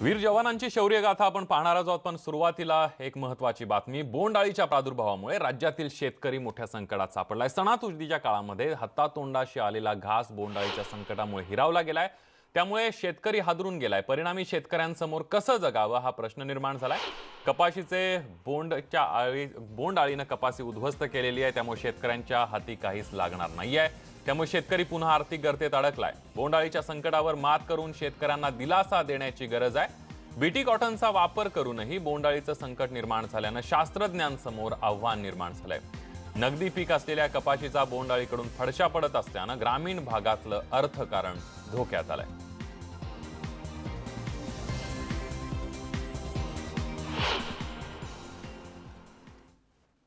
वीर जवानांची शौर्यगाथा आपण पाहणार आहोत पण सुरुवातीला एक महत्वाची बातमी. बोंडाळीच्या प्रादुर्भावामुळे राज्यातील शेतकरी मोठ्या संकटात सापडलाय. सणातुजीच्या काळामध्ये हातातोंडाशी आलेला घास बोंडाळीच्या संकटामुळे हिरावला गेलाय. त्यामुळे शेतकरी हादरून गेलाय. परिणामी शेतकऱ्यांसमोर कसं जगावं हा प्रश्न निर्माण झालाय. कपाशीचे बोंडच्या आळी बोंड आळीनं कपाशी उद्ध्वस्त केलेली आहे. त्यामुळे शेतकऱ्यांच्या हाती काहीच लागणार नाहीये. त्यामुळे शेतकरी पुन्हा आर्थिक गर्तेत अडकलाय. बोंडाळीच्या संकटावर मात करून शेतकऱ्यांना दिलासा देण्याची गरज आहे. बीटी कॉटनचा वापर करूनही बोंडाळीचं संकट निर्माण झाल्यानं शास्त्रज्ञांसमोर आव्हान निर्माण झालंय. नगदी पीक असलेल्या कपाशीचा बोंडाळीकडून फडशा पडत असल्यानं ग्रामीण भागातलं अर्थकारण धोक्यात आलंय.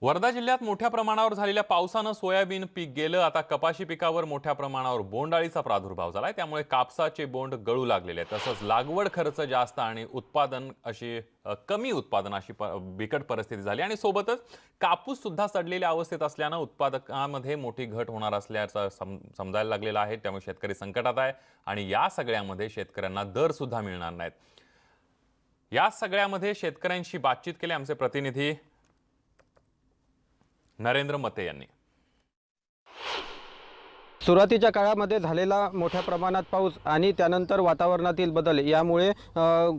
वर्धा जिल्ह्यात मोठ्या प्रमाणावर झालेल्या पावसानं सोयाबीन पीक गेलं. आता कपाशी पिकावर मोठ्या प्रमाणावर बोंडाळीचा प्रादुर्भाव झालाय. त्यामुळे कापसाचे बोंड गळू लागलेले आहेत. तसंच लागवड खर्च जास्त आणि उत्पादन अशी कमी उत्पादन अशी प- बिकट परिस्थिती झाली. आणि सोबतच कापूस सुद्धा सडलेल्या अवस्थेत असल्यानं उत्पादकामध्ये मोठी घट होणार असल्याचं सम समजायला लागलेलं आहे. त्यामुळे शेतकरी संकटात आहे आणि या सगळ्यामध्ये शेतकऱ्यांना दर सुद्धा मिळणार नाहीत. या सगळ्यामध्ये शेतकऱ्यांशी बातचीत केली आमचे प्रतिनिधी नरेंद्र मते यांनी. सुरुवातीच्या काळामध्ये झालेला मोठ्या प्रमाणात पाऊस आणि त्यानंतर वातावरणातील बदल यामुळे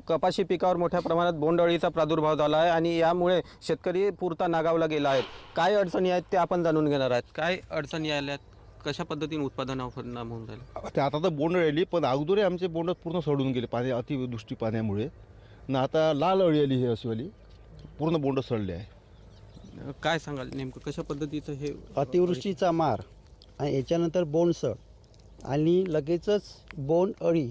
कपाशी पिकावर मोठ्या प्रमाणात बोंडअळीचा प्रादुर्भाव झाला आहे आणि यामुळे शेतकरी पुरता नागावला गेला आहेत काय अडचणी आहेत ते आपण जाणून घेणार आहेत. काय अडचणी आल्यात कशा पद्धतीने उत्पादनावर परिणाम होऊन राहिले? ते आता तर बोंड राहिली पण अगोदर आमचे बोंड पूर्ण सडून गेले पाणी अतिवृष्टी पाण्यामुळे. न आता लाल अळी आली ही अशीवाली पूर्ण बोंड सडले आहे. काय सांगाल नेमकं? कशा पद्धतीचं हे अतिवृष्टीचा मार आणि याच्यानंतर बोंडसळ आणि लगेचच बोंड अळी.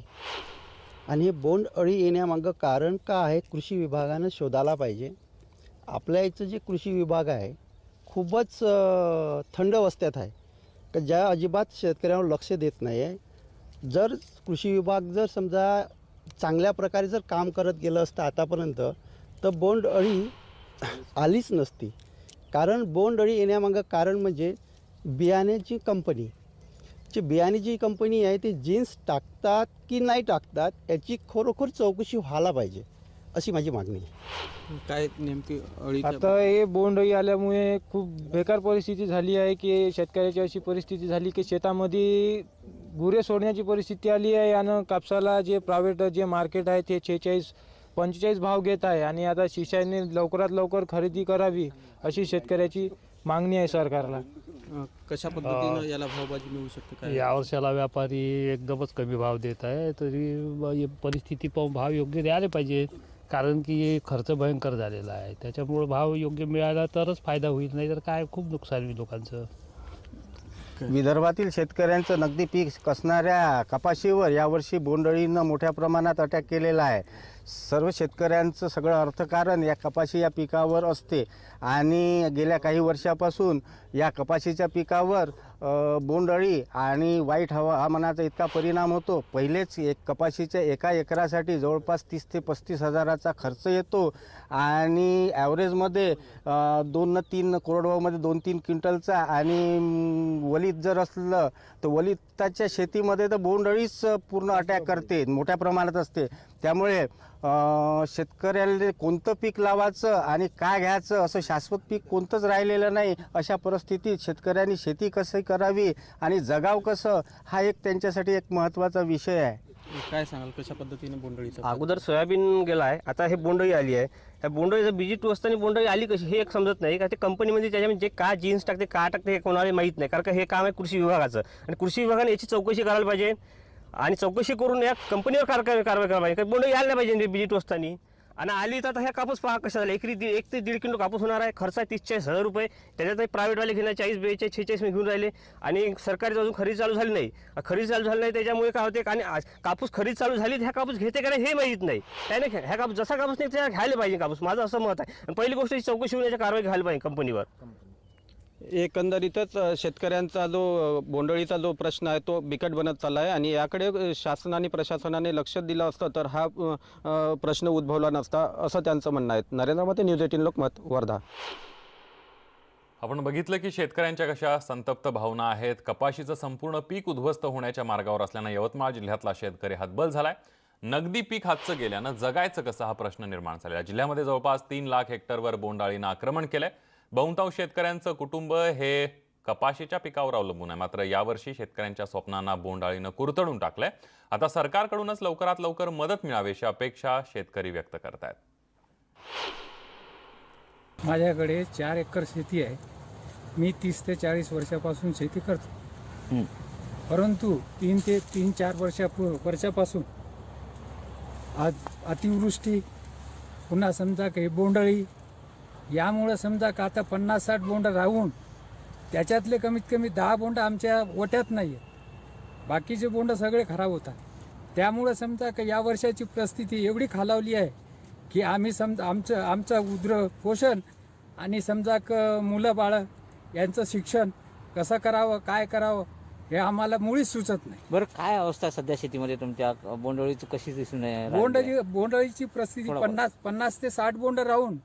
आणि हे बोंड अळी येण्यामागं कारण का आहे? कृषी विभागानं शोधायला पाहिजे. आपल्या इथं जे कृषी विभाग आहे खूपच थंड अवस्थेत आहे. का ज्या अजिबात शेतकऱ्यांवर लक्ष देत नाही आहे जर कृषी विभाग जर समजा चांगल्या प्रकारे जर काम करत गेलं असतं आतापर्यंत तर बोंड अळी आलीच नसती. कारण बोंड अळी येण्यामागं कारण म्हणजे बियाण्याची कंपनी. जी बियाण्याची कंपनी आहे ते जीन्स टाकतात की नाही टाकतात याची खरोखर चौकशी व्हायला पाहिजे अशी माझी मागणी आहे. काय नेमकी अळी आता हे बोंडअळी आल्यामुळे खूप बेकार परिस्थिती झाली आहे की शेतकऱ्याची अशी परिस्थिती झाली की शेतामध्ये गुरे सोडण्याची परिस्थिती आली आहे आणि कापसाला जे प्रायव्हेट जे मार्केट आहे ते छेचाळीस पंचेचाळीस भाव घेत आहे आणि आता शिशाने लवकरात लवकर खरेदी करावी अशी शेतकऱ्याची मागणी आहे सरकारला. कशा पद्धतीनं याला भावबाजी मिळू शकते काय? या वर्षाला व्यापारी एकदमच कमी भाव देत आहे तरी ब- हे परिस्थिती पाहून भाव योग्य द्यायला पाहिजे कारण की खर्च भयंकर झालेला आहे. त्याच्यामुळे भाव योग्य मिळाला तरच फायदा होईल नाही तर काय खूप नुकसान होईल लोकांचं. विदर्भातील शेतकऱ्यांचं नगदी पीक कसणाऱ्या कपाशीवर यावर्षी बोंडअळीनं मोठ्या प्रमाणात अटॅक केलेला आहे. सर्व शेतकऱ्यांचं सगळं अर्थकारण या कपाशी या पिकावर असते आणि गेल्या काही वर्षापासून या कपाशीच्या पिकावर बोंडअळी आणि वाईट हवा हवामानाचा इतका परिणाम होतो. पहिलेच एक कपाशीच्या एका एकरासाठी जवळपास तीस ते पस्तीस हजाराचा खर्च येतो आणि ॲव्हरेजमध्ये दोन न तीन कोरडवाहूमध्ये दोन तीन क्विंटलचा आणि वलीत जर असलं तर वलिताच्या शेतीमध्ये तर बोंडअळीच पूर्ण अटॅक करते मोठ्या प्रमाणात असते. त्यामुळे शेतकऱ्याला कोणतं पीक लावायचं आणि काय घ्यायचं असं शाश्वत पीक कोणतंच राहिलेलं नाही अशा परिस्थितीत शेतकऱ्यांनी शेती कशी करावी आणि जगाव कसं हा एक त्यांच्यासाठी एक महत्त्वाचा विषय आहे. काय सांगाल कशा पद्धतीने बोंडअळीचा अगोदर सोयाबीन गेला आहे आता हे बोंडळी आली आहे. त्या बोंडळीचं बिजी टू असताना बोंडळी आली कशी हे एक समजत नाही. का ते कंपनीमध्ये त्याच्यामध्ये जे का जीन्स टाकते का टाकते हे कोणाला माहीत नाही. कारण का हे काम आहे कृषी विभागाचं. आणि कृषी विभागाने याची चौकशी करायला पाहिजे. आणि चौकशी करून या कंपनीवर कार कारवाई करायला पाहिजे. कारण बोंड यायला नाही पाहिजे बिजिट टू असताना आणि आली तर आता ह्या कापूस पहा कशा झाला एकरी दीड एक ते दीड किलो कापूस होणार आहे. खर्च आहे तीस चाळीस हजार रुपये. त्याच्यातही प्रायव्हेटवाले घेणार चाळीस बेचाळीस छेचाळीस घेऊन राहिले. आणि सरकारी अजून खरेदी चालू झाली नाही. खरेदी चालू झाली नाही त्याच्यामुळे काय होते आणि आज कापूस खरेदी चालू झाली तर ह्या कापूस घेते का नाही हे माहीत नाही. त्याने ह्या कापूस जसा कापूस नाही त्या घ्यायला पाहिजे कापूस. माझं असं मत आहे. आणि पहिली गोष्ट ही चौकशी होण्याची कारवाई घ्यायला पाहिजे कंपनीवर. एकंदरीतच शेतकऱ्यांचा जो बोंडळीचा बोंडअळीचा जो प्रश्न आहे तो बिकट बनत चालला आहे. आणि याकडे शासनाने प्रशासनाने लक्ष दिलं असतं तर हा प्रश्न उद्भवला नसता असं त्यांचं म्हणणं आहे. Narendra Modi news eighteen Lokmat Wardha. आपण बघितलं की शेतकऱ्यांच्या कशा संतप्त भावना आहेत. कपाशीचं संपूर्ण पीक उद्ध्वस्त होण्याच्या मार्गावर असल्यानं यवतमाळ जिल्ह्यातला शेतकरी हतबल झालाय. नगदी पीक हातचं गेल्यानं जगायचं कसं हा प्रश्न निर्माण झालेला जिल्ह्यामध्ये जवळपास तीन लाख हेक्टरवर बोंडाळीनं आक्रमण केलंय. बहुतांश शेतकऱ्यांचं कुटुंब हे कपाशीच्या पिकावर अवलंबून आहे. मात्र यावर्षी शेतकऱ्यांच्या स्वप्नांना बोंडअळीनं कुरतडून टाकलंय. आता सरकारकडूनच लवकरात लवकर मदत मिळावी अशी अपेक्षा शेतकरी व्यक्त करतायत. माझ्याकडे चार एकर शेती आहे. मी तीस ते चाळीस वर्षापासून शेती करतो. परंतु तीन ते तीन चार वर्षा वर्षापासून आज अतिवृष्टी पुन्हा समजा काही बोंडळी यामुळं समजा का आता पन्नास साठ बोंड राहून त्याच्यातले कमीत कमी दहा बोंड आमच्या ओट्यात नाही आहे बाकीचे बोंड सगळे खराब होतात. त्यामुळं समजा का या वर्षाची परिस्थिती एवढी खालावली आहे की आम्ही समजा आमचं आमचं उद्र पोषण आणि समजा क मुलं बाळं यांचं शिक्षण कसं करावं काय करावं हे आम्हाला मुळीच सुचत नाही. बरं काय अवस्था सध्या शेतीमध्ये तुमच्या? बोंडोळीची कशी दिसून बोंडाची बोंडळीची परिस्थिती पन्नास पन्नास ते साठ बोंड राहून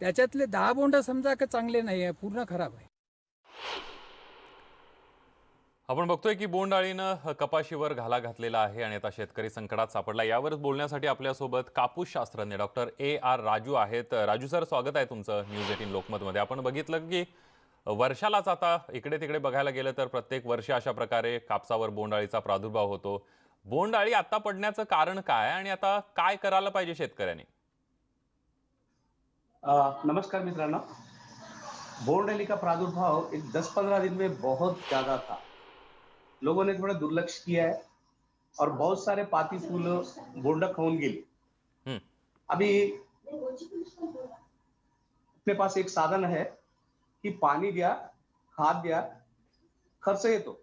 त्याच्यातले दहा बोंड समजा का चांगले नाही आहे पूर्ण खराब आहे. आपण बघतोय की बोंडाळीनं कपाशीवर घाला घातलेला आहे आणि आता शेतकरी संकटात सापडला. यावरच बोलण्यासाठी आपल्यासोबत कापूस शास्त्रज्ञ डॉक्टर ए आर राजू आहेत. राजू सर स्वागत आहे तुमचं न्यूज एटीन लोकमतमध्ये. आपण बघितलं की वर्षालाच आता इकडे तिकडे बघायला गेलं तर प्रत्येक वर्षी अशा प्रकारे कापसावर बोंडाळीचा प्रादुर्भाव होतो. बोंडाळी आता पडण्याचं कारण काय आणि आता काय करायला पाहिजे शेतकऱ्यांनी? नमस्कार मित्रांनो. बोर्डली का प्रादुर्भाव एक 10-15 दिन में बहुत ज़्यादा था. लोगों ने थोड़ा दुर्लक्ष किया है और बहुत सारे पाती फूल बोंड खाऊन गेले हम्म. अभी अपने पास एक साधन है कि पानी द्या खाद द्या खर्च येतो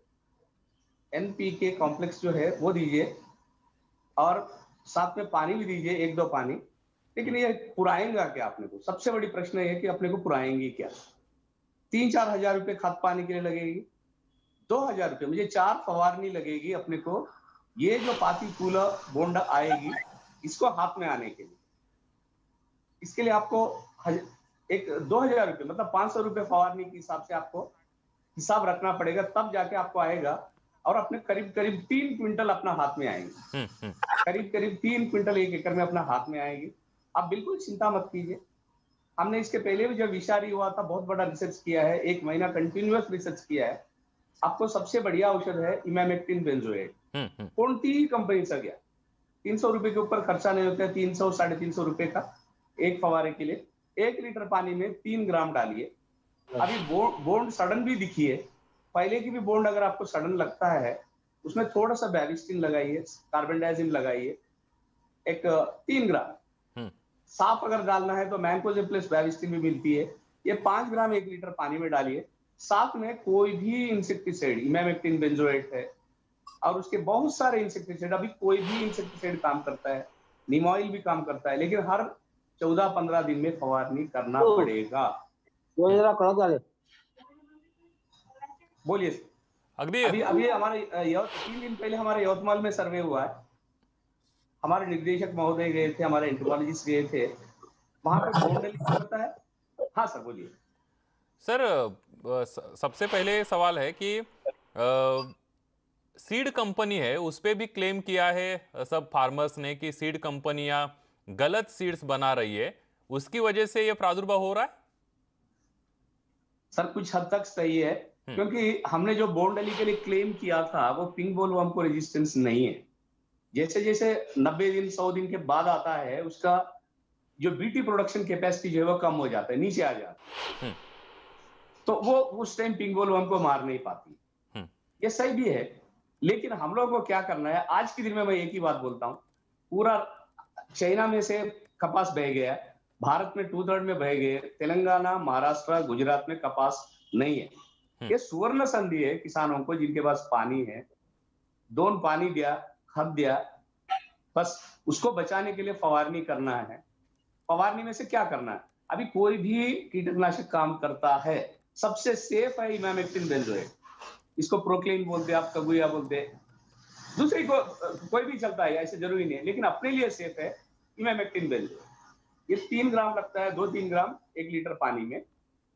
एनपीके कॉम्प्लेक्स जो है वो दीजिए और साथ में पानी भी दीजिए एक दो पानी. लेकिन ये पुराएँगा क्या अपने को? सबसे बड़ी प्रश्न ये है कि अपने को पुराएँगी क्या? तीन चार हज़ार रुपये खाद पानी के लिए लगेगी। दो हज़ार रुपये मुझे चार फवारनी लगेगी अपने को। ये जो पाती फूल बोंड आएगी इसको हाथ में आने के लिए। इसके लिए आपको एक दो हज़ार रुपये मतलब पाँच सौ रुपये फवारनी के हिसाब से आपको हिसाब रखना पड़ेगा तब जाके आपको आएगा और अपने करीब करीब तीन क्विंटल अपना हाथ में आएँगे। हम्म, हम्म. करीब करीब तीन क्विंटल एक एकड़ में अपना हाथ में आएगी। आप बिल्कुल चिंता मत कीजिए। हमने इसके पहले भी जब विषारी हुआ था बहुत बड़ा रिसर्च किया है एक महीना कंटिन्यूस रिसर्च किया है। आपको सबसे बढ़िया औषध है इमेमेक्टिन बेंजोएट हम्म, हम्म. कोणतीही कंपनीचा घ्या तीन सौ रुपए के ऊपर खर्चा नहीं होता है तीन सौ साढ़े तीन सौ रुपए का एक फवारे के लिए। एक लीटर पानी में तीन ग्राम डालिए। अभी बो- बोंड सडन भी दिखिए। पहले की भी बोंड अगर आपको सडन लगता है उसमें थोड़ा सा बैरिस्टिन लगाइए कार्बन डाइजिन लगाइए। एक तीन ग्राम. साफ़ अगर डालना है तो मैंकोजे प्लस बैरिस्टिन भी मिलती है। ये पाँच ग्राम एक लीटर पानी में डालिए। साथ में कोई भी इंसेक्टिसाइड इमेमेक्टिन बेंजोएट है और उसके बहुत सारे इंसेक्टिसाइड अभी कोई भी इंसेक्टिसाइड काम करता है निमॉइल भी काम करता है लेकिन हर चौदह पंद्रह दिन में फवारनी करना पड़ेगा। बोलिए अभी अभी हमारे तीन दिन पहले हमारे यवतमाल में सर्वे हुआ है। हमारे निर्देशक महोदय गए थे हमारे एंटोलॉजिस्ट गए थे। वहाँ पे बोर्डली होता है। हाँ सर बोलिए। सर सबसे पहले सवाल है कि सीड कंपनी है उस पर भी क्लेम किया है सब फार्मर्स ने कि सीड कंपनियाँ गलत सीड्स बना रही है। उसकी वजह से ये प्रादुर्भाव हो रहा है? सर कुछ हद तक सही है। क्योंकि हमने जो बोर्डली के लिए क्लेम किया था वो पिंक बोल हमको रेजिस्टेंस नहीं है। जैसे जैसे नब्बे दिन सौ दिन के बाद आता है उसका जो बीटी प्रोडक्शन कैपेसिटी जो है वो कम हो जाता है नीचे आ जाता है हम्म. तो वो उस टाइम पिंग बोल हमको मार नहीं पाती हम्म. ये सही भी है लेकिन हम लोग को क्या करना है आज के दिन में मैं एक ही बात बोलता हूँ पूरा चाइना में से कपास बह गया भारत में टू थर्ड में बह गए तेलंगाना महाराष्ट्र गुजरात में कपास नहीं है ये सुवर्ण संधि है किसानों को जिनके पास पानी है दोन पानी दिया खत दिया। बस उसको बचाने के लिए फवारनी करना है। फवारनी में से क्या करना है? अभी कोई भी कीटनाशक काम करता है सबसे सेफ़ है इमामेक्टिन बेंजोएट इसको प्रोक्लेन बोलते आप कगुया बोलते दूसरी को कोई भी चलता है ऐसे ज़रूरी नहीं है लेकिन अपने लिए सेफ़ है इमामेक्टिन बेंजोएट ये तीन ग्राम लगता है दो तीन ग्राम एक लीटर पानी में।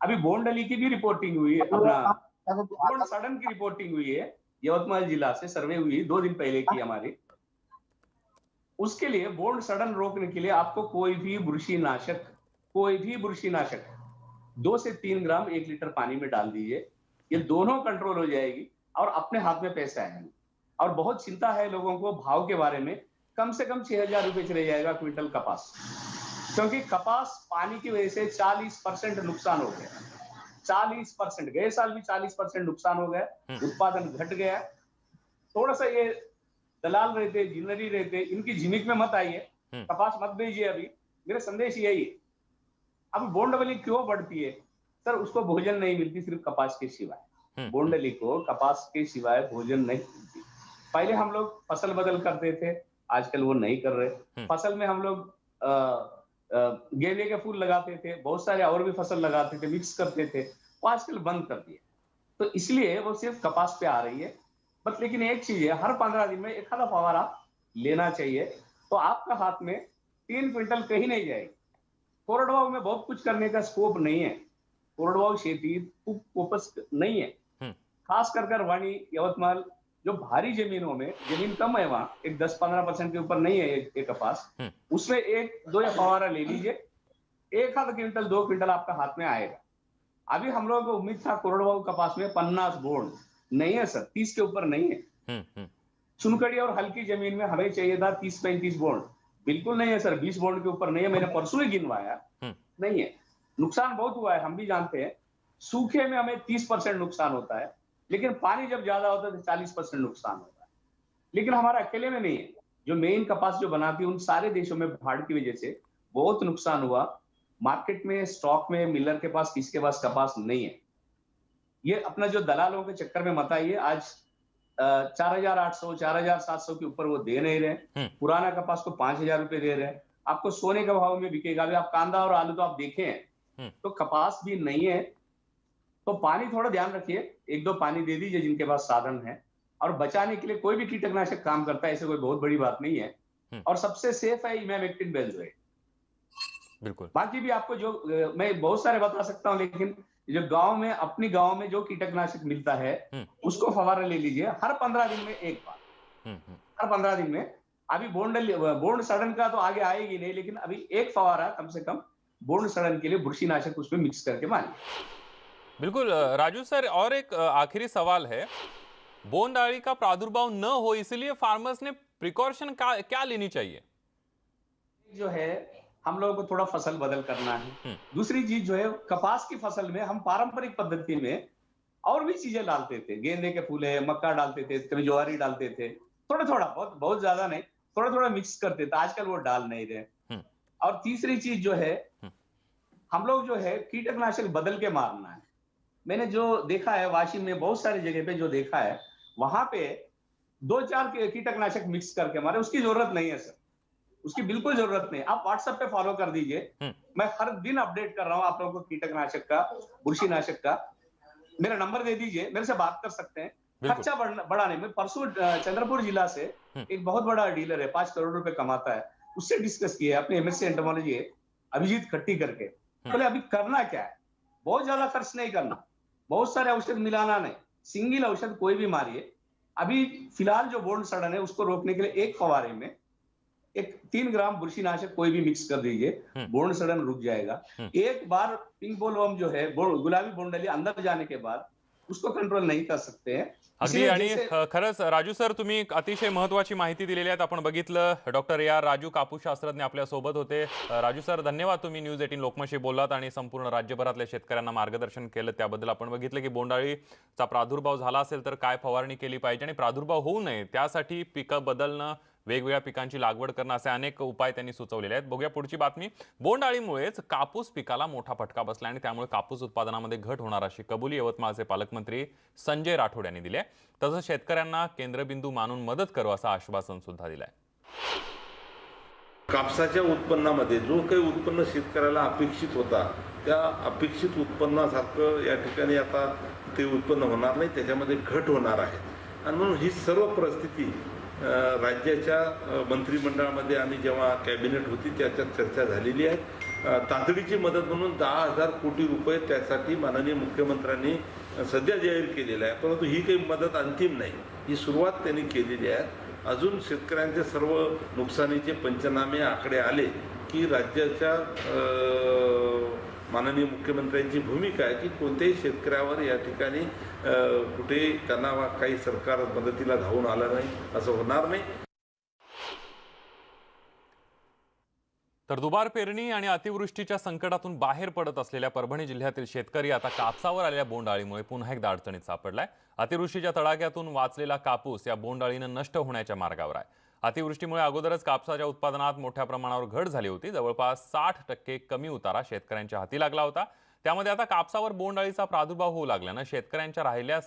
अभी बोंडली की भी रिपोर्टिंग हुई है अपना। सडन की रिपोर्टिंग हुई है। यवतमाल जिला से सर्वे हुई दो दिन पहले की हमारी। उसके लिए बोंड सड़न रोकने के लिए आपको कोई भी बुरशी नाशक कोई भी बुरशी नाशक दो से तीन ग्राम एक लीटर पानी में डाल दीजिए। ये दोनों कंट्रोल हो जाएगी और अपने हाथ में पैसे आएँगे। और बहुत चिंता है लोगों को भाव के बारे में, कम से कम छह हज़ार रुपए चले जाएगा क्विंटल कपास। क्योंकि कपास पानी की वजह से 40 परसेंट नुकसान हो गया। 40 परसेंट गए साल भी 40 परसेंट नुकसान हो गया हम्म। उत्पादन घट गया। थोड़ा सा ये दलाल रहते जिनरी रहते इनकी झिमिक में मत आइए हम्म। कपास मत भेजिए अभी। मेरा संदेश यही है अब बोंडवली क्यों बढ़ती है? सर उसको भोजन नहीं मिलती सिर्फ़ कपास के सिवाय। हम्म, बोंडली को कपास के सिवाय भोजन नहीं मिलती। पहले हम लोग फ़सल बदल करते थे आजकल वो नहीं कर रहे। हम्म। फ़सल में हम लोग गेंदे के फूल लगाते थे बहुत सारे और भी फ़सल लगाते थे मिक्स करते थे वो आजकल बंद कर दिए। तो इसलिए वो सिर्फ़ कपास पे आ रही है। बस लेकिन एक चीज़ है हर पंद्रह दिन में एक आधा फवारा लेना चाहिए। तो आपका हाथ में तीन क्विंटल कहीं नहीं जाएगी। कोरडवाऊ में बहुत कुछ करने का स्कोप नहीं है। कोरडवाऊ खूप फोकस नहीं है। हम्म। खास कर कर वाणी यवतमाल जो भारी जमीनों में ज़मीन कम है वहाँ एक दस पंद्रह परसेंट के ऊपर नहीं है एक, एक कपास हम्म। उसमें एक दो या फवारा ले लीजिए एक आध क्विंटल दो क्विंटल आपका हाथ में आएगा। अभी हम लोगों को उम्मीद था कोरडवाऊ कपास में पन्नास बोर्ड। नहीं है सर तीस के ऊपर नहीं है। हम्म, हम्म, चुनकड़ी और हल्की ज़मीन में हमें चाहिए था तीस पैंतीस बोर्ड। बिल्कुल नहीं है सर बीस बोर्ड के ऊपर नहीं है मैंने परसों ही गिनवाया। हम्म। नहीं है। नुकसान बहुत हुआ है हम भी जानते हैं। सूखे में हमें तीस परसेंट नुकसान होता है। लेकिन पानी जब ज़्यादा होता है तो चालीस परसेंट नुकसान होता है। लेकिन हमारा अकेले में नहीं है। जो मेन कपास जो बनाती है उन सारे देशों में बाढ़ की वजह से बहुत नुकसान हुआ। मार्केट में स्टॉक में मिलर के पास किसके पास कपास नहीं है। ये अपना जो दलालों के चक्कर में मत आइए। आज चार हज़ार आठ सौ चार हज़ार सात सौ के ऊपर वो दे नहीं रहे। हम्म। पुराना कपास को पाँच हज़ार रुपए दे रहे हैं। आपको सोने के भाव में बिकेगा। अभी आप कांदा और आलू तो आप देखे हैं। हम्म। तो कपास भी नहीं है। तो पानी थोड़ा ध्यान रखिए एक दो पानी दे दीजिए जिनके पास साधन है और बचाने के लिए कोई भी कीटनाशक काम करता है ऐसे कोई बहुत बड़ी बात नहीं है। हम्म। और सबसे सेफ़ है इमेमेक्टिन बेंजोएट बिल्कुल। बाकी भी आपको जो मैं बहुत सारे बता सकता हूँ लेकिन जो गाँव में अपनी गाँव में जो कीटनाशक मिलता है हम्म। उसको फवारा ले लीजिए हर पंद्रह दिन में एक बार। हम्म, हर पंद्रह दिन में। अभी बोंड बोंड सड़न का तो आगे आएगी नहीं लेकिन अभी एक फवारा कम से कम बोंड सड़न के लिए बुरशीनाशक उसमें मिक्स करके मारिए। बिल्कुल राजू सर और एक आखिरी सवाल है। बोंडाळी का प्रादुर्भाव न हो इसलिए फार्मर्स ने प्रिकॉशन क्या लेनी चाहिए? जो है हम लोगों को थोड़ा फ़सल बदल करना है। हम्म। दूसरी चीज़ जो है कपास की फ़सल में हम पारंपरिक पद्धति में और भी चीज़ें डालते थे। गेंदे के फूल है मक्का डालते थे कभी ज्वारी डालते थे। थोड़ा थोड़ा बहुत बहुत ज़्यादा नहीं थोड़ा थोड़ा मिक्स करते थे आजकल वो डाल नहीं रहे। हम्म। और तीसरी चीज़ जो है हम्म। हम लोग जो है कीटनाशक बदल के मारना है। मैंने जो देखा है वाशिम में बहुत सारी जगह पे जो देखा है वहाँ पे दो चार के- कीटनाशक मिक्स करके मारे उसकी ज़रूरत नहीं है सर। उसकी बिल्कुल ज़रूरत नहीं। आप व्हाट्सएप पे फॉलो कर दीजिए। हम्म। मैं हर दिन अपडेट कर रहा हूँ आप लोगों को कीटनाशक का बुरशीनाशक का। मेरा नंबर दे दीजिए मेरे से बात कर सकते हैं। खर्चा बढ़ाने मैं परसों चंद्रपुर जिला से हम्म। एक बहुत बड़ा डीलर है पाँच करोड़ रुपए कमाता है। उससे डिस्कस किए अपने एमएससी एंटोमोलॉजी है अभिजीत खट्टी करके। बोले अभी करना क्या है? बहुत ज़्यादा खर्च नहीं करना। बहुत सारे औषध मिलाना नहीं सिंगल औषध कोई भी मारिए अभी फ़िलहाल जो बोर्ड सड़न है उसको रोकने के लिए एक फवारे में एक तीन ग्राम बुरशीनाशक कोई भी मिक्स कर दीजिए हम्म। बोर्ड सड़न रुक जाएगा हम्म। एक बार पिंक बोलवम जो है गुलाबी बोंडली अंदर जाने के बाद उसको कंट्रोल नहीं कर सकते हैं। अगदी आणि खरंच राजू सर तुम्ही अतिशय महत्वाची माहिती दिलेली आहेत आपण बघितलं डॉक्टर ए आर राजू कापूस शास्त्रज्ञ आपल्यासोबत होते. राजू सर धन्यवाद तुम्ही न्यूज एटीन लोकमशी बोललात आणि संपूर्ण राज्यभरातल्या शेतकऱ्यांना मार्गदर्शन केलं. त्याबद्दल आपण बघितलं की बोंडाळीचा प्रादुर्भाव झाला असेल तर काय फवारणी केली पाहिजे आणि प्रादुर्भाव होऊ नये त्यासाठी पिकं बदलणं वेगवेगळ्या पिकांची लागवड करणं असे अनेक उपाय त्यांनी सुचवलेले आहेत. बघूया पुढची बातमी. बोंडाळीमुळेच कापूस पिकाला मोठा फटका बसला आणि त्यामुळे कापूस उत्पादनामध्ये घट होणार अशी कबुली यवतमाळचे पालकमंत्री संजय राठोड यांनी दिली आहे. तसंच शेतकऱ्यांना केंद्रबिंदू मानून मदत करू असं आश्वासन सुद्धा दिलंय. कापसाच्या उत्पन्नामध्ये जो काही उत्पन्न शेतकऱ्याला अपेक्षित होता त्या अपेक्षित उत्पन्नासारखं या ठिकाणी आता ते उत्पन्न होणार नाही त्याच्यामध्ये घट होणार आहे. आणि म्हणून ही सर्व परिस्थिती राज्याच्या मंत्रिमंडळामध्ये आम्ही जेव्हा कॅबिनेट होती त्याच्यात चर्चा झालेली आहे. तातडीची मदत म्हणून दहा हजार कोटी रुपये त्यासाठी माननीय मुख्यमंत्र्यांनी सध्या जाहीर केलेलं आहे. परंतु ही काही मदत अंतिम नाही. ही सुरुवात त्यांनी केलेली आहे. अजून शेतकऱ्यांचे सर्व नुकसानीचे पंचनामे आकडे आले की राज्याच्या माननीय मुख्यमंत्र्यांची भूमिका आहे की कोणत्याही शेतकऱ्यावर या ठिकाणी कुठे त्यांना काही सरकार मदतीला धावून आलं नाही असं होणार नाही. तर दुबार पेरणी आणि अतिवृष्टीच्या संकटातून बाहेर पडत असलेल्या परभणी जिल्ह्यातील शेतकरी आता कापसावर आलेल्या बोंडाळीमुळे पुन्हा एकदा अडचणीत सापडलाय. अतिवृष्टीच्या तडाख्यातून वाचलेला कापूस या बोंडाळीनं नष्ट होण्याच्या मार्गावर आहे. अतिवृष्टीमुळे अगोदरच कापसाच्या उत्पादनात मोठ्या प्रमाणावर घट झाली होती. जवळपास साठ टक्के कमी उतारा शेतकऱ्यांच्या हाती लागला होता. त्यामध्ये आता कापसावर बोंडअळीचा प्रादुर्भाव होऊ लागल्यानं शेतकऱ्यांच्या राहिल्या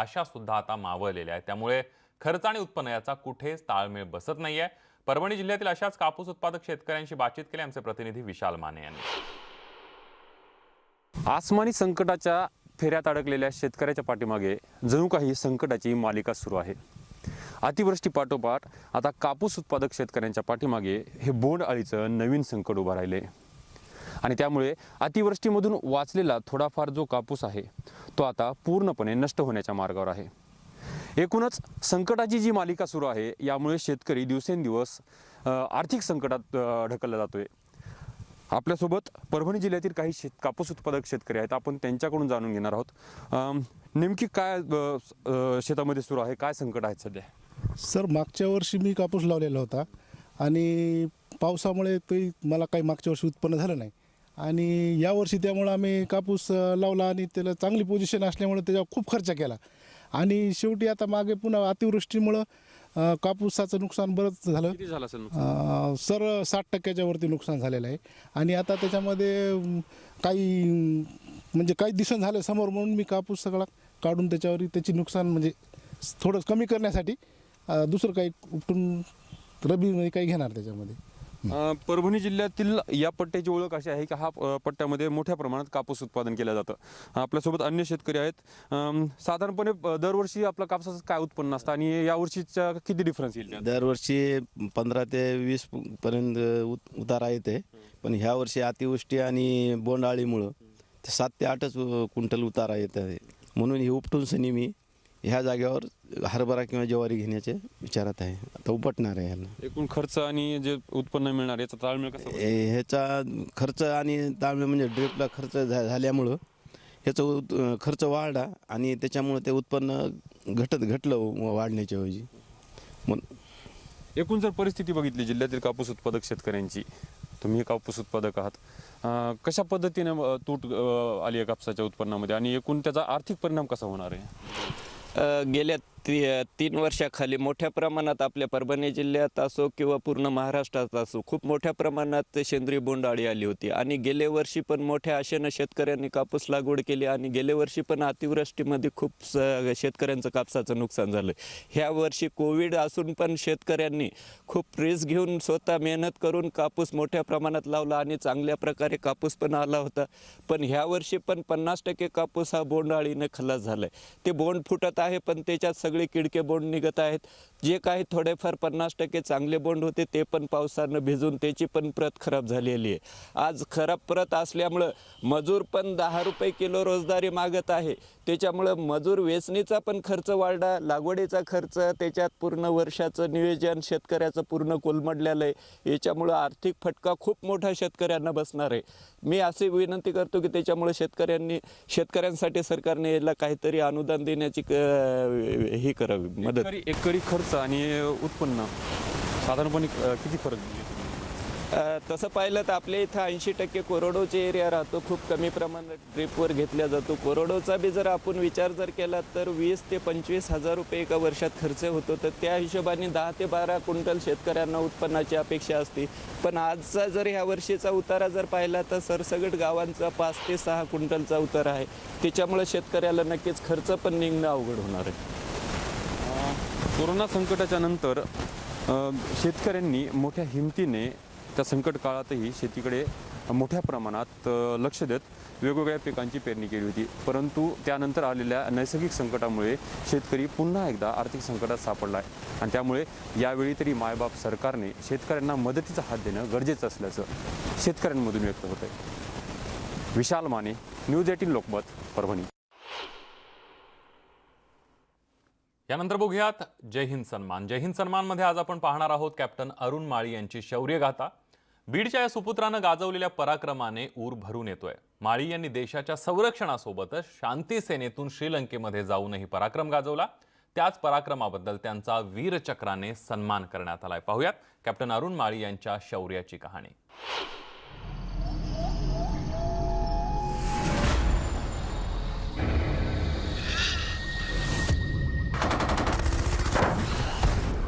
आशा सुद्धा आता मावळलेल्या आहेत. त्यामुळे खर्च आणि उत्पन्न याचा कुठेच ताळमेळ बसत नाहीये. परभणी जिल्ह्यातील अशाच कापूस उत्पादक शेतकऱ्यांशी बातचीत केली आमचे प्रतिनिधी विशाल माने यांनी. आसमानी संकटाच्या फेऱ्यात अडकलेल्या शेतकऱ्याच्या पाठीमागे जणू काही संकटाची मालिका सुरू आहे. अतिवृष्टी पाठोपाठ आता कापूस उत्पादक शेतकऱ्यांच्या पाठीमागे हे बोंड अळीचं नवीन संकट उभं राहिले आणि त्यामुळे अतिवृष्टीमधून वाचलेला थोडाफार जो कापूस आहे तो आता पूर्णपणे नष्ट होण्याच्या मार्गावर आहे. एकूणच संकटाची जी मालिका सुरू आहे यामुळे शेतकरी दिवसेंदिवस आर्थिक संकटात ढकलला जातोय. आपल्यासोबत परभणी जिल्ह्यातील काही शेत कापूस उत्पादक शेतकरी आहेत आपण त्यांच्याकडून जाणून घेणार आहोत. नेमकी काय शेतामध्ये सुरू आहे काय संकट आहेत सध्या? सर मागच्या वर्षी मी कापूस लावलेला होता आणि पावसामुळे ते मला काही मागच्या वर्षी उत्पन्न झालं नाही. आणि यावर्षी त्यामुळं आम्ही कापूस लावला आणि त्याला चांगली पोझिशन असल्यामुळं त्याच्यावर खूप खर्च केला. आणि शेवटी आता मागे पुन्हा अतिवृष्टीमुळं अ, कापूसाचं नुकसान बरंच झालं. किती झालं असेल अ, सर साठ टक्क्याच्या वरती नुकसान झालेलं आहे. आणि आता त्याच्यामध्ये अम, काही अम, म्हणजे काही दिसून झालं समोर म्हणून मी कापूस सगळा काढून त्याच्यावर त्याची नुकसान म्हणजे थोडं कमी करण्यासाठी अ, दुसरं काही उपटून रबीमध्ये काही घेणार त्याच्यामध्ये? अ, परभणी जिल्ह्यातील या पट्ट्याची ओळख अशी आहे की हा अ, पट्ट्यामध्ये मोठ्या प्रमाणात कापूस उत्पादन केलं जातं. आपल्यासोबत अन्य शेतकरी आहेत. अम, साधारणपणे अ, दरवर्षी आपलं कापसाचं काय उत्पन्न असतं आणि यावर्षीच्या किती डिफरन्स येईल त्यात? दरवर्षी पंधरा ते वीस पर्यंत उत उतारा येते पण ह्या वर्षी अतिवृष्टी आणि बोंडाळीमुळं ते सात ते आठच क्विंटल उतारा येत आहे म्हणून हे उपटून सनी मी ह्या जागेवर हरभरा किंवा ज्वारी घेण्याचे विचारात आहे. आता उपटणार आहे ह्याला एकूण खर्च आणि जे उत्पन्न मिळणार याचा ताळमेळ कसा बसेल? हे- ह्याचा खर्च आणि ताळमेळ म्हणजे ड्रिपला खर्च झा झाल्यामुळं ह्याचा उत खर्च वाढला आणि त्याच्यामुळं ते उत्पन्न घटत घटलं वाढण्याच्या ऐवजी. म्हणून एकूण जर परिस्थिती बघितली जिल्ह्यातील कापूस उत्पादक शेतकऱ्यांची तुम्ही कापूस उत्पादक आहात. अं, कशा पद्धतीने अं, तूट अं, आली आहे कापसाच्या उत्पन्नामध्ये? आणि एकूण त्याचा आर्थिक परिणाम कसा होणार आहे? अ, गेल्या ती तीन वर्षाखाली मोठ्या प्रमाणात आपल्या परभणी जिल्ह्यात असो किंवा पूर्ण महाराष्ट्रात असो खूप मोठ्या प्रमाणात सेंद्रिय बोंडअळी आली होती. आणि गेल्या वर्षी पण मोठ्या आशेनं शेतकऱ्यांनी कापूस लागवड केली आणि गेल्या वर्षी पण अतिवृष्टीमध्ये खूप स- शेतकऱ्यांचं कापसाचं नुकसान झालं. ह्या वर्षी कोविड असून पण शेतकऱ्यांनी खूप रिस्क घेऊन स्वतः मेहनत करून कापूस मोठ्या प्रमाणात लावला आणि चांगल्या प्रकारे कापूस पण आला होता. पण ह्या वर्षी पण पन्नास टक्के कापूस हा बोंडाळीनं खलास झाला आहे ते बोंड फुटत आहे पण त्याच्यात सगळं किडके बोंड निघत आहेत. जे काही थोडेफार पन्नास टक्के चांगले बोंड होते ते पण पावसानं भिजून त्याची पण प्रत खराब झालेली आहे. आज खराब प्रत असल्यामुळं मजूर पण दहा रुपये किलो रोजदारी मागत आहे. त्याच्यामुळं मजूर वेचणीचा पण खर्च वाढला लागवडीचा खर्च त्याच्यात पूर्ण वर्षाचं नियोजन शेतकऱ्याचं पूर्ण कोलमडलेलं आहे. याच्यामुळं आर्थिक फटका खूप मोठा शेतकऱ्यांना बसणार आहे. मी अशी विनंती करतो की त्याच्यामुळे शेतकऱ्यांनी शेतकऱ्यांसाठी सरकारने याला काहीतरी अनुदान देण्याची क- ही करावी मदत. एकरी खर्च आणि उत्पन्न साधारणपणे किती फरक दिले तसं पाहिलं तर आपल्या इथं ऐंशी टक्के कोरडोचे एरिया राहतो. खूप कमी प्रमाणात ड्रिपवर घेतला जातो. कोरडोचा बी जर आपण विचार जर केला तर वीस ते पंचवीस हजार रुपये एका वर्षात खर्च होतो. तर त्या हिशोबाने दहा ते बारा क्विंटल शेतकऱ्यांना उत्पन्नाची अपेक्षा असते. पण आजचा जर ह्या वर्षीचा उतारा जर पाहिला तर सरसगट गावांचा पाच ते सहा क्विंटलचा उतारा आहे. त्याच्यामुळे शेतकऱ्याला नक्कीच खर्च पण निघणं अवघड होणार आहे. कोरोना संकटाच्या नंतर शेतकऱ्यांनी मोठ्या हिमतीने त्या संकट काळातही शेतीकडे मोठ्या प्रमाणात लक्ष देत वेगवेगळ्या पिकांची पेरणी केली होती. परंतु त्यानंतर आलेल्या नैसर्गिक संकटामुळे शेतकरी पुन्हा एकदा आर्थिक संकटात सापडला आहे. आणि त्यामुळे यावेळी तरी मायबाप सरकारने शेतकऱ्यांना मदतीचा हात देणं गरजेचं असल्याचं शेतकऱ्यांमधून व्यक्त होत आहे विशाल माने न्यूज एटीन लोकमत परभणी. यानंतर बघूयात. जय हिंद सन्मान. जय हिंद सन्मानमध्ये आज आपण पाहणार आहोत कॅप्टन अरुण माळी यांची शौर्यगाथा. बीडच्या या सुपुत्रानं गाजवलेल्या पराक्रमाने ऊर भरून येतोय. माळी यांनी देशाच्या संरक्षणासोबतच शांती सेनेतून श्रीलंकेमध्ये जाऊनही पराक्रम गाजवला. त्याच पराक्रमाबद्दल त्यांचा वीरचक्राने सन्मान करण्यात आलाय. पाहूयात कॅप्टन अरुण माळी यांच्या शौर्याची कहाणी.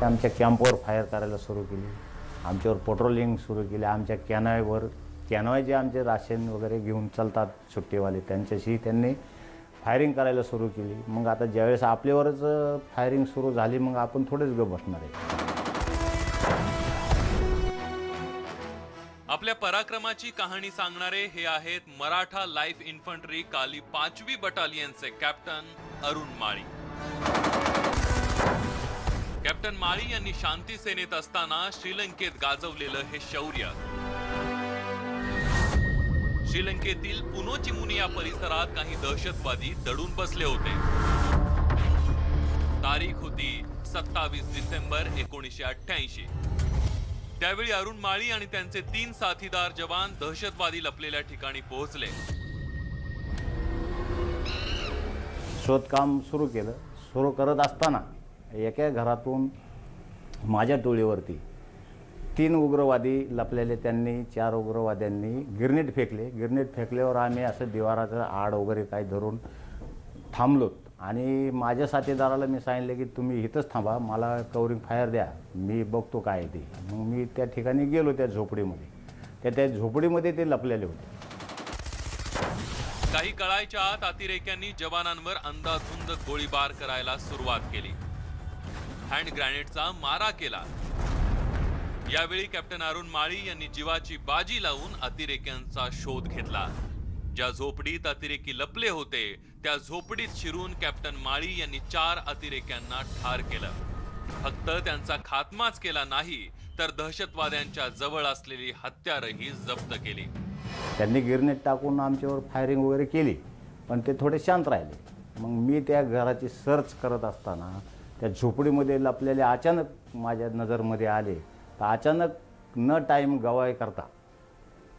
आमच्या कॅम्पवर फायर करायला सुरू केली. आमच्यावर पेट्रोलिंग सुरू केली. आमच्या कॅनॉयवर कॅनॉय जे आमचे राशन वगैरे घेऊन चालतात सुट्टीवाले त्यांच्याशी त्यांनी फायरिंग करायला सुरू केली. मग आता ज्यावेळेस आपल्यावरच फायरिंग सुरू झाली मग आपण थोडेच ग बसणार आहे. आपल्या पराक्रमाची कहाणी सांगणारे हे आहेत मराठा लाईफ इन्फंट्री काली पाचवी बटालियनचे कॅप्टन अरुण माळी. कॅप्टन माळी यांनी शांती सेनेत असताना श्रीलंकेत गाजवलेलं हे शौर्य. श्रीलंकेतील पुनोचिमुनी या परिसरात काही दहशतवादी दडून बसले होते. तारीख होती सत्तावीस डिसेंबर एकोणीसशे अठ्ठ्याऐंशी. त्यावेळी अरुण माळी आणि त्यांचे तीन साथीदार जवान दहशतवादी लपलेल्या ठिकाणी पोहोचले. शोधकाम सुरू केलं. सुरू करत असताना एका घरातून माझ्या टोळीवरती तीन उग्रवादी लपलेले त्यांनी चार उग्रवाद्यांनी गिरनेट फेकले. गिरनेट फेकल्यावर आम्ही असं दिवाराचं आड वगैरे काही धरून थांबलो. आणि माझ्या साथीदाराला मी सांगितलं की तुम्ही इथंच थांबा मला कवरिंग फायर द्या मी बघतो काय ते. मग मी त्या ठिकाणी गेलो त्या झोपडीमध्ये. त्या त्या झोपडीमध्ये ते लपलेले होते. काही कळायच्या आत अतिरेक्यांनी जवानांवर अंदाधुंद गोळीबार करायला सुरुवात केली. हँड ग्रॅनेडचा मारा केला. यावेळी कॅप्टन अरुण माळी यांनी जीवाची बाजी लावून अतिरेक्यांचा शोध घेतला. ज्या झोपडीत अतिरेकी लपले होते त्या झोपडीत शिरून कॅप्टन माळी यांनी चार अतिरेक्यांना ठार केलं. फक्त त्यांचा खात्माच केला नाही तर दहशतवाद्यांच्या जवळ असलेली हत्यारही जप्त केली. त्यांनी गिरनेट टाकून आमच्यावर फायरिंग वगैरे केली पण ते थोडे शांत राहिले. मग मी त्या घराची सर्च करत असताना त्या झोपडीमध्ये लपलेले अचानक माझ्या नजरमध्ये आले तर अचानक न टाईम गवाय करता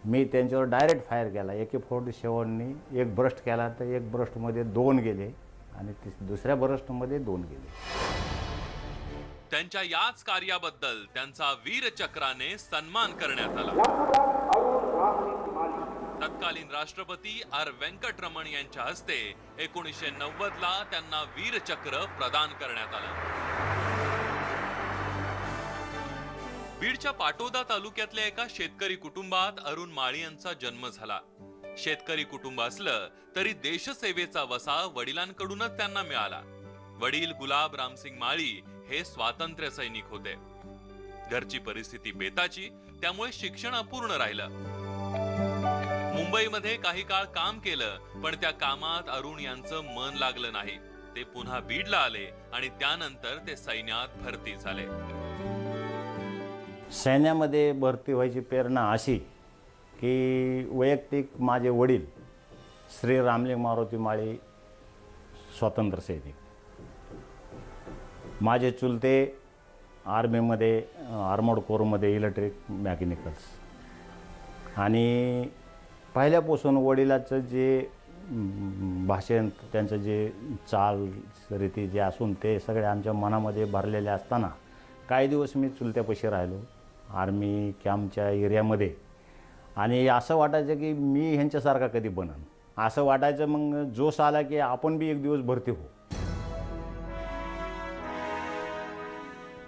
मी त्यांच्यावर डायरेक्ट फायर केला. एके फोर्ट फोर्टी सेवननी एक ब्रस्ट केला तर एक ब्रस्टमध्ये दोन गेले आणि दुसऱ्या ब्रस्टमध्ये दोन गेले. त्यांच्या याच कार्याबद्दल त्यांचा वीरचक्राने सन्मान करण्यात आला. तत्कालीन राष्ट्रपती आर व्यंकटरमण यांच्या हस्ते एकोणीसशे नव्वद ला त्यांना वीरचक्र प्रदान करण्यात आलं. बीडच्या पाटोदा तालुक्यातल्या एका शेतकरी कुटुंबात अरुण माळी यांचा जन्म झाला. शेतकरी कुटुंब असलं तरी देशसेवेचा वसा वडिलांकडूनच त्यांना मिळाला. वडील गुलाब रामसिंग माळी हे स्वातंत्र्य सैनिक होते. घरची परिस्थिती बेताची त्यामुळे शिक्षण अपूर्ण राहिलं. मुंबईमध्ये काही काळ काम केलं पण त्या कामात अरुण यांचं मन लागलं नाही. ते पुन्हा बीडला आले आणि त्यानंतर ते सैन्यात भरती झाले. सैन्यामध्ये भरती व्हायची प्रेरणा अशी की वैयक्तिक माझे वडील श्री रामलिंग मारुती माळी स्वातंत्र्य सैनिक. माझे चुलते आर्मीमध्ये आर्मोड कोरमध्ये इलेक्ट्रिक मॅकॅनिकल्स आणि पहिल्यापासून वडिलाचं जे भाषण त्यांचं जे चाल रीती जे असून ते सगळे आमच्या मनामध्ये भरलेले असताना काही दिवस मी चुलत्यापाशी राहिलो आर्मी कॅम्पच्या एरियामध्ये. आणि असं वाटायचं की मी ह्यांच्यासारखा कधी बनन. असं वाटायचं मग जोश आला की आपण बी एक दिवस भरती हो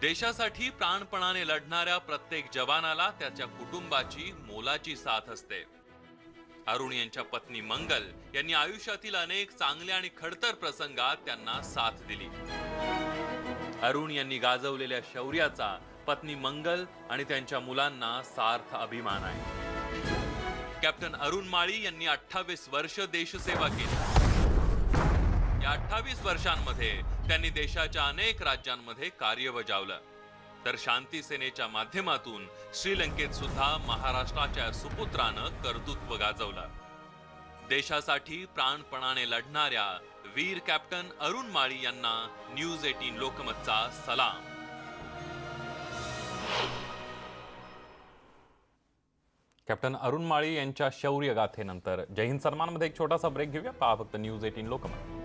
देशासाठी प्राणपणाने लढणाऱ्या प्रत्येक जवानाला त्याच्या कुटुंबाची मोलाची साथ असते. अरुण यांच्या पत्नी मंगल यांनी आयुष्यातील अनेक चांगल्या आणि खडतर प्रसंगात त्यांना साथ दिली. अरुण यांनी गाजवलेल्या शौर्याचा पत्नी मंगल आणि त्यांच्या मुलांना सार्थ अभिमान आहे. कॅप्टन अरुण माळी यांनी अठ्ठावीस वर्ष देशसेवा केली. या अठ्ठावीस वर्षांमध्ये त्यांनी देशाच्या अनेक राज्यांमध्ये कार्य बजावलं. तर शांती सेनेच्या माध्यमातून श्रीलंकेत सुद्धा महाराष्ट्राच्या सुपुत्रानं कर्तृत्व गाजवलं. देशासाठी प्राणपणाने लढणाऱ्या वीर कॅप्टन अरुण माळी यांना न्यूज एटीन लोकमतचा सलाम. कॅप्टन अरुण माळी यांच्या शौर्य गाथेनंतर जय हिंद सन्मानमध्ये एक छोटासा ब्रेक घेऊया. पहा फक्त न्यूज एटीन लोकमत.